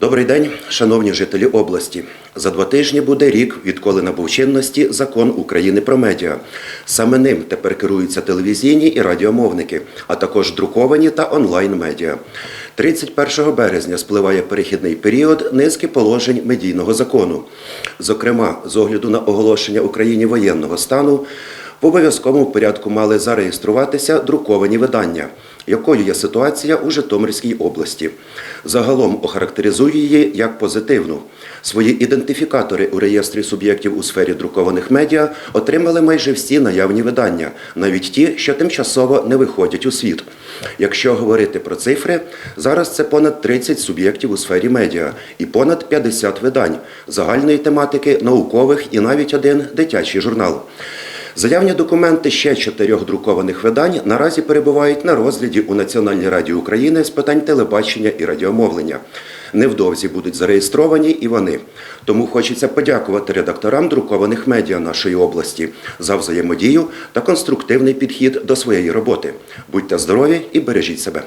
Добрий день, шановні жителі області. За два тижні буде рік, відколи набув чинності закон України про медіа. Саме ним тепер керуються телевізійні і радіомовники, а також друковані та онлайн-медіа. 31 березня спливає перехідний період низки положень медійного закону. Зокрема, з огляду на оголошення Україні воєнного стану, в обов'язковому порядку мали зареєструватися друковані видання, якою є ситуація у Житомирській області. Загалом охарактеризую її як позитивну. Свої ідентифікатори у реєстрі суб'єктів у сфері друкованих медіа отримали майже всі наявні видання, навіть ті, що тимчасово не виходять у світ. Якщо говорити про цифри, зараз це понад 30 суб'єктів у сфері медіа і понад 50 видань загальної тематики, наукових і навіть один дитячий журнал. Заявні документи ще чотирьох друкованих видань наразі перебувають на розгляді у Національній раді України з питань телебачення і радіомовлення. Невдовзі будуть зареєстровані і вони. Тому хочеться подякувати редакторам друкованих медіа нашої області за взаємодію та конструктивний підхід до своєї роботи. Будьте здорові і бережіть себе.